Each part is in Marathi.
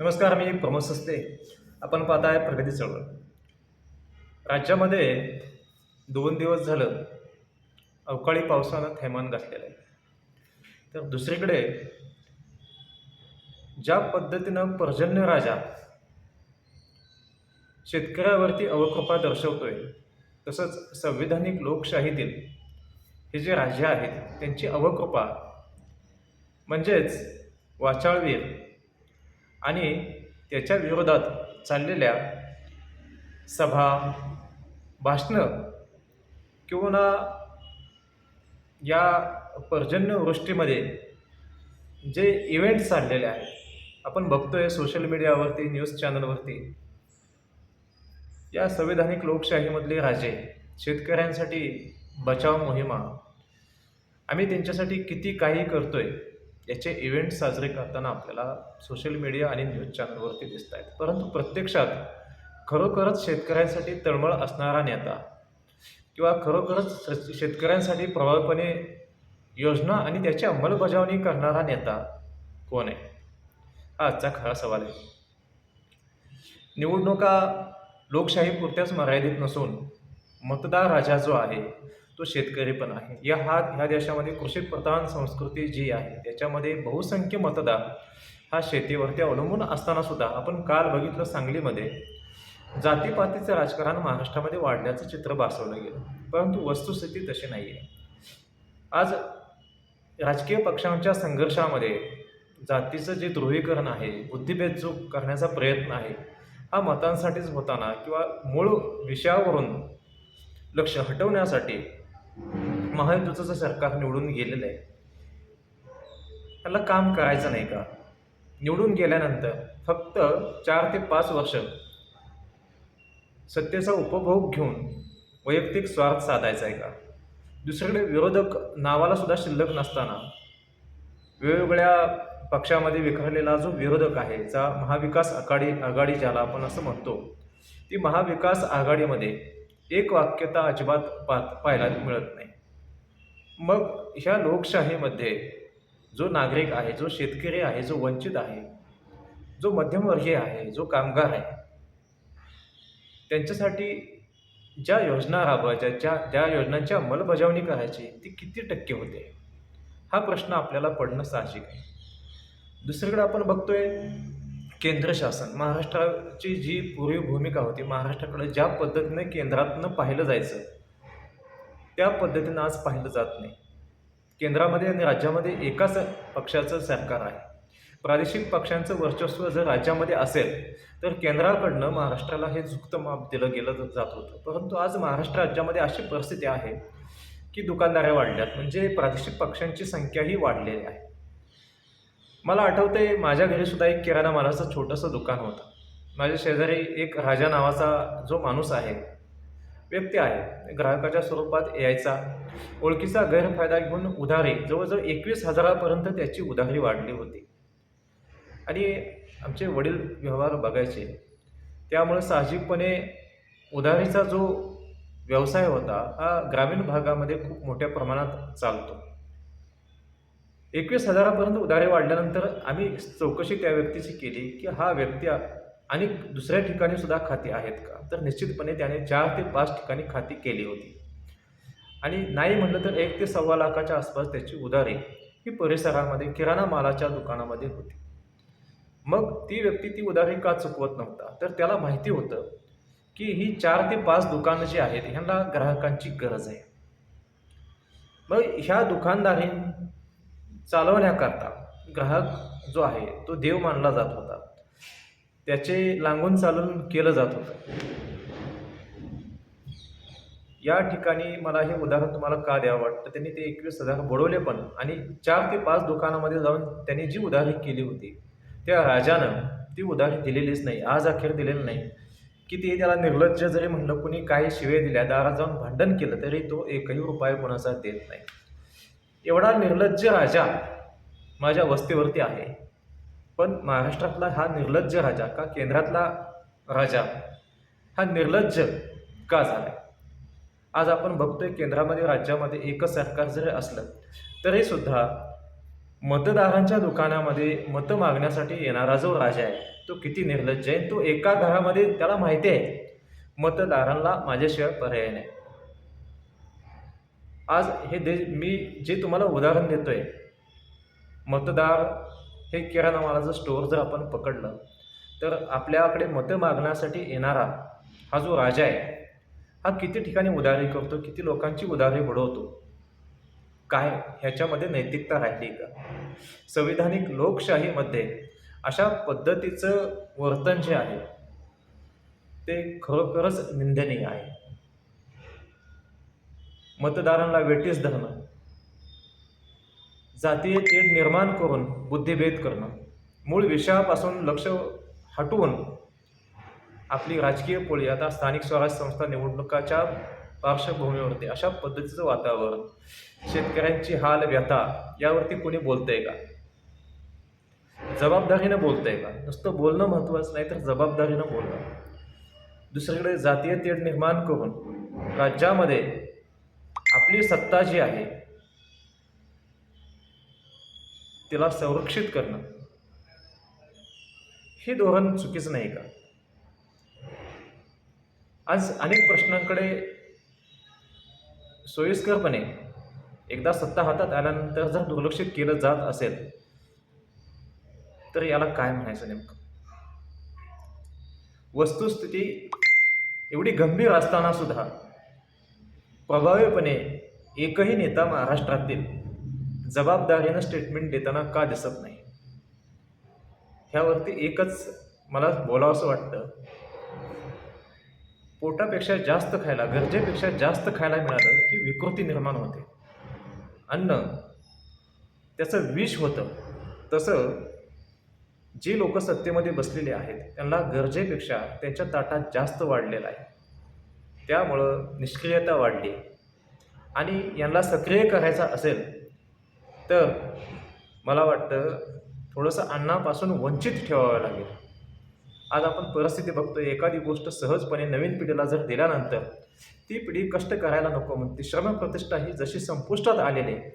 नमस्कार मी प्रमोद सस्ते. आपण पाहताय प्रगती चळवळ. राज्यामध्ये दोन दिवस झालं अवकाळी पावसानं थैमान घातलेलं आहे. तर दुसरीकडे ज्या पद्धतीनं पर्जन्य राजा शेतकऱ्यावरती अवकृपा दर्शवतोय तसंच संविधानिक लोकशाहीतील हे जे राजे आहेत त्यांची अवकृपा म्हणजेच वाचाळवीर आणि त्याच्या विरोधात चाललेल्या सभा भाषणं किंवा या पर्जन्यवृष्टीमध्ये जे इव्हेंट चाललेले आहेत आपण बघतोय सोशल मीडियावरती न्यूज चॅनलवरती या संविधानिक लोकशाहीमधले राजे शेतकऱ्यांसाठी बचाव मोहिमा. आम्ही त्यांच्यासाठी किती काही करतोय याचे इव्हेंट साजरे करताना आपल्याला सोशल मीडिया आणि न्यूज चॅनलवरती दिसत आहेत. परंतु प्रत्यक्षात खरोखरच शेतकऱ्यांसाठी तळमळ असणारा नेता किंवा खरोखरच शेतकऱ्यांसाठी प्रभावीपणे योजना आणि त्याची अंमलबजावणी करणारा नेता कोण आहे? हा आजचा खरा सवाल आहे. निवडणुका लोकशाहीपुरत्याच मर्यादित नसून मतदार राजा जो आहे तो शेतकरी पण आहे. या हा ह्या देशामध्ये कृषीप्रधान संस्कृती जी आहे त्याच्यामध्ये बहुसंख्य मतदार हा शेतीवरती अवलंबून असताना सुद्धा आपण काल बघितलं सांगलीमध्ये जातीपातीचं राजकारण महाराष्ट्रामध्ये वाढल्याचं चित्र भासवलं गेलं. परंतु वस्तुस्थिती तशी नाही आहे आज राजकीय पक्षांच्या संघर्षामध्ये जातीचं जे ध्रुवीकरण आहे बुद्धिभेद जो करण्याचा प्रयत्न आहे हा मतांसाठीच होताना किंवा मूळ विषयावरून लक्ष हटवण्यासाठी महायुतीचं सरकार निवडून गेलेलं आहे त्याला काम करायचं नाही का? निवडून गेल्यानंतर फक्त चार ते पाच वर्ष सत्तेचा उपभोग घेऊन वैयक्तिक स्वार्थ साधायचा आहे का? दुसरीकडे विरोधक नावाला सुद्धा शिल्लक नसताना वेगवेगळ्या पक्षामध्ये विखरलेला जो विरोधक आहे जा महाविकास आघाडी आघाडी ज्याला आपण असं म्हणतो ती महाविकास आघाडीमध्ये एक वाक्यता अजिबात पा पाहायला मिळत नाही. मग ह्या लोकशाहीमध्ये जो नागरिक आहे जो शेतकरी आहे जो वंचित आहे जो मध्यमवर्गीय आहे जो कामगार आहे त्यांच्यासाठी ज्या योजना राबवायच्या ज्या ज्या योजनांची अंमलबजावणी करायची ती किती टक्के होते? हा प्रश्न आपल्याला पडणं साहजिक आहे. दुसरीकडे आपण बघतोय केंद्र शासन. महाराष्ट्राची जी पूर्वी भूमिका होती महाराष्ट्राकडे ज्या पद्धतीने केंद्रातनं पाहिलं जायचं त्या पद्धतीनं आज पाहिलं जात नाही. केंद्रामध्ये आणि राज्यामध्ये एकाच पक्षाचं सरकार आहे. प्रादेशिक पक्षांचं वर्चस्व जर राज्यामध्ये असेल तर केंद्राकडनं महाराष्ट्राला हे झुकतं माप दिलं गेलं जात होतं. परंतु आज महाराष्ट्र राज्यामध्ये अशी परिस्थिती आहे की दुकानदाऱ्या वाढल्यात. म्हणजे प्रादेशिक पक्षांची संख्याही वाढलेली आहे. मला आठवते माझ्या घरी सुद्धा एक किराणा मालाचं छोटंसं दुकान होतं. माझ्या शेजारी एक राजा नावाचा जो माणूस आहे व्यक्ती आहे ग्राहकाच्या स्वरूपात यायचा. ओळखीचा गैरफायदा घेऊन उधारी जवळजवळ एकवीस हजारापर्यंत त्याची उधारी वाढली होती. आणि आमचे वडील व्यवहार बघायचे. त्यामुळे साहजिकपणे उधारीचा जो व्यवसाय होता हा ग्रामीण भागामध्ये खूप मोठ्या प्रमाणात चालतो. एकवीस हजारापर्यंत उधारी वाढल्यानंतर आम्ही चौकशी त्या व्यक्तीची केली की हा व्यक्ती आणि दुसऱ्या ठिकाणी सुद्धा खाती आहेत का? तर निश्चितपणे त्याने चार ते पाच ठिकाणी खाती केली होती. आणि नाही म्हटलं तर एक ते सव्वा लाखाच्या आसपास त्याची उधारी ही परिसरामध्ये किराणा मालाच्या दुकानामध्ये होती. मग ती व्यक्ती ती उधारी का चुकवत नव्हता? तर त्याला माहिती होतं की ही चार ते पाच दुकानं जी आहेत ह्यांना ग्राहकांची गरज आहे. मग ह्या दुकानदारी चालवण्याकरता ग्राहक जो आहे तो देव मानला जात होता. त्याचे लागून चालून केलं जात होतं. या ठिकाणी मला हे उदाहरण तुम्हाला का द्यावं वाटतं? त्यांनी ते एकवीस हजार बुडवले पण आणि चार ते पाच दुकानामध्ये जाऊन त्यांनी जी उधारी केली होती त्या राजानं ती उधारी दिलेलीच नाही आज अखेर दिलेली नाही. की ते त्याला निर्लज्ज जरी म्हणलं कुणी काही शिवे दिल्या दारात जाऊन भांडण केलं तरी तो एकही रुपये कोणाचा देत नाही. एवढा निर्लज्ज राजा माझ्या वस्तीवरती आहे. पण महाराष्ट्रातला हा निर्लज्ज राजा का केंद्रातला राजा हा निर्लज्ज का झाला आज आपण बघतोय केंद्रामध्ये राज्यामध्ये एकच सरकार जरी असलं तरी सुद्धा मतदारांच्या दुकानामध्ये मतं मागण्यासाठी येणारा जो राजा आहे तो किती निर्लज्ज आहे? तो एका घरामध्ये त्याला माहिती आहे मतदारांना माझ्याशिवाय पर्याय नाही. आज हे दे मी जे तुम्हाला उदाहरण देतो आहे मतदार हे किराणा मालाचं स्टोअर जर आपण पकडलं तर आपल्याकडे मतं मागण्यासाठी येणारा हा जो राजा आहे हा किती ठिकाणी उधारी करतो किती लोकांची उधारी बुडवतो? काय ह्याच्यामध्ये नैतिकता राहिली का? संविधानिक लोकशाहीमध्ये अशा पद्धतीचं वर्तन जे आहे ते खरोखरच निंदनीय आहे. मतदारांना वेटीस धरणं. जातीय तेढ निर्माण करून बुद्धिभेद करणं. मूळ विषयापासून लक्ष हटवून आपली राजकीय पोळी आता स्थानिक स्वराज्य संस्था निवडणुकाच्या पार्श्वभूमीवरती अशा पद्धतीचं वातावरण. शेतकऱ्यांची हाल व्यथा यावरती कोणी बोलतंय का? जबाबदारीनं बोलतंय का? नुसतं बोलणं महत्त्वाचं नाही तर जबाबदारीनं बोलणं. दुसरीकडे जातीय तेढ निर्माण करून राज्यामध्ये आपली सत्ता जी आहे तिला संरक्षित करणं हे धोरण चुकीचं नाही का? आज अनेक प्रश्नांकडे सोयीस्करपणे एकदा सत्ता हातात आल्यानंतर जर दुर्लक्षित केलं जात असेल तर याला काय म्हणायचं नेमकं? वस्तुस्थिती एवढी गंभीर असताना सुद्धा प्रभावीपणे एकही नेता महाराष्ट्रातील जबाबदारीनं स्टेटमेंट देताना का दिसत नाही? ह्यावरती एकच मला बोलावंसं वाटतं. पोटापेक्षा जास्त खायला गरजेपेक्षा जास्त खायला मिळालं की विकृती निर्माण होते. अन्न त्याचं विष होतं. तसं जे लोक सत्तेमध्ये बसलेले आहेत त्यांना गरजेपेक्षा त्यांच्या ताटात जास्त वाढलेलं आहे. त्यामुळं निष्क्रियता वाढली. आणि यांना सक्रिय करायचा असेल तर मला वाटतं थोडंसं अन्नापासून वंचित ठेवावं लागेल. आज आपण परिस्थिती बघतो एखादी गोष्ट सहजपणे नवीन पिढीला जर दिल्यानंतर ती पिढी कष्ट करायला नको म्हणते श्रम प्रतिष्ठा ही जशी संपुष्टात आलेली आहे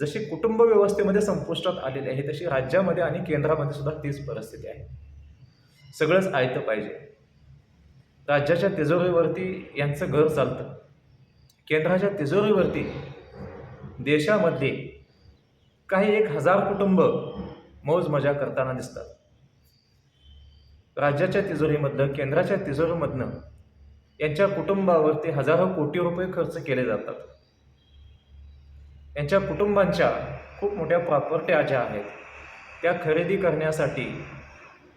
जशी कुटुंब व्यवस्थेमध्ये संपुष्टात आलेली आहे तशी राज्यामध्ये आणि केंद्रामध्ये सुद्धा तीच परिस्थिती आहे. सगळंच आयतं पाहिजे. राज्याच्या तिजोरीवरती यांचं घर चालतं. केंद्राच्या तिजोरीवरती देशामध्ये काही एक हजार कुटुंब मौज मजा करताना दिसतात. राज्याच्या तिजोरीमधलं केंद्राच्या तिजोरीमधनं यांच्या कुटुंबावरती हजारो कोटी रुपये खर्च केले जातात. यांच्या कुटुंबांच्या खूप मोठ्या प्रॉपर्ट्या ज्या आहेत त्या खरेदी करण्यासाठी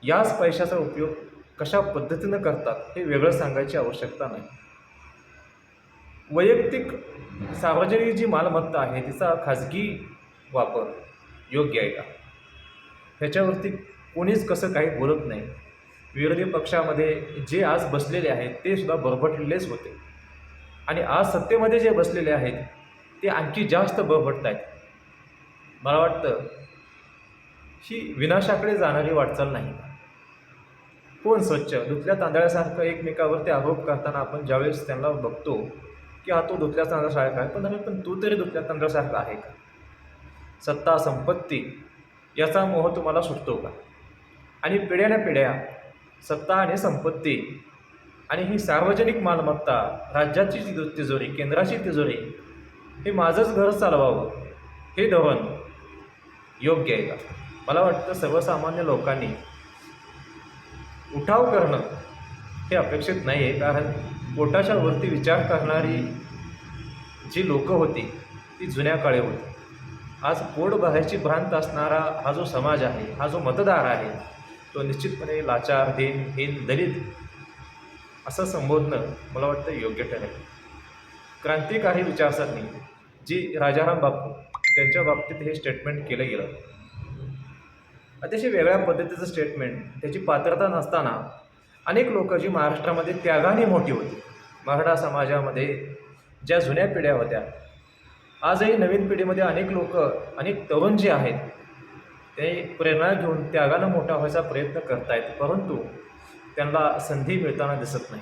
याच पैशाचा उपयोग कशा पद्धतीनं करतात हे वेगळं सांगायची आवश्यकता नाही. वैयक्तिक सार्वजनिक जी मालमत्ता आहे तिचा खाजगी वापर योग्य आहे का? ह्याच्यावरती कोणीच कसं काही बोलत नाही. विरोधी पक्षामध्ये जे आज बसलेले आहेत ते सुद्धा बरबटलेलेच होते. आणि आज सत्तेमध्ये जे बसलेले आहेत ते आणखी जास्त बरभटत आहेत मला वाटतं ही विनाशाकडे जाणारी वाटचाल नाही. कोण स्वच्छ? धुतल्या तांदळासारखं एकमेकावरती आरोप करताना आपण ज्यावेळेस त्यांना बघतो की हा तो धुतल्या तांदळासारखा आहे पण अरे पण तू तरी धुतल्या तांदळासारखा आहे का? सत्ता संपत्ती याचा मोह तुम्हाला सुटतो का? आणि पिढ्याने पिढ्या सत्ता आणि संपत्ती आणि ही सार्वजनिक मालमत्ता राज्याची तिजो- तिजोरी केंद्राची तिजोरी हे माझंच घर चालवावं हे धोरण योग्य आहे का? मला वाटतं सर्वसामान्य लोकांनी उठाव करणं हे अपेक्षित नाही आहे कारण पोटाच्या वरती विचार करणारी जी लोकं होती ती जुन्या काळी होती. आज पोट भरायची भ्रांत असणारा हा जो समाज आहे हा जो मतदार आहे तो निश्चितपणे लाचार दीन हीन दलित असं संबोधणं मला वाटतं योग्य ठरेल. क्रांतिकारी विचारसरणी जी राजाराम बापू त्यांच्या बाबतीत हे स्टेटमेंट केलं गेलं. अतिशय वेगळ्या पद्धतीचं स्टेटमेंट त्याची पात्रता नसताना अनेक लोक जी महाराष्ट्रामध्ये त्यागाने मोठी होती. मराठा समाजामध्ये ज्या जुन्या पिढ्या होत्या आजही नवीन पिढीमध्ये अनेक लोक अनेक तरुण जे आहेत ते प्रेरणा घेऊन त्यागानं मोठा व्हायचा प्रयत्न करतायत परंतु त्यांना संधी मिळताना दिसत नाही.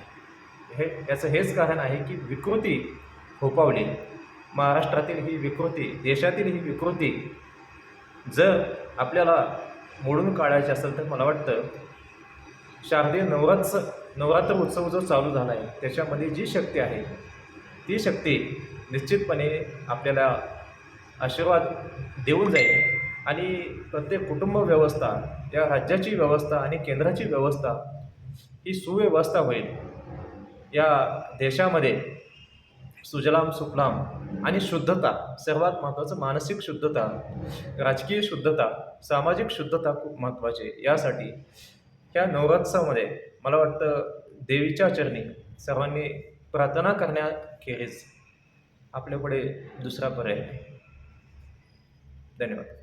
हे याचं हेच कारण आहे की विकृती होपावली महाराष्ट्रातील ही विकृती देशातील ही विकृती जर आपल्याला मोडून काढायचे असेल तर मला वाटतं शारदीय नवरात्र नवरात्र उत्सव जो चालू झाला आहे त्याच्यामध्ये जी शक्ती आहे ती शक्ती निश्चितपणे आपल्याला आशीर्वाद देऊन जाईल. आणि प्रत्येक कुटुंब व्यवस्था या राज्याची व्यवस्था आणि केंद्राची व्यवस्था ही सुव्यवस्था होईल. या देशामध्ये सुजलाम सुफलाम आणि शुद्धता सर्वात महत्त्वाचं मानसिक शुद्धता. राजकीय शुद्धता सामाजिक शुद्धता खूप महत्त्वाची यासाठी ह्या नवरात्रोमध्ये मला वाटतं देवीच्या चरणी सर्वांनी प्रार्थना करण्याखेरीज आपल्याकडे दुसरा पर्याय. नाही धन्यवाद.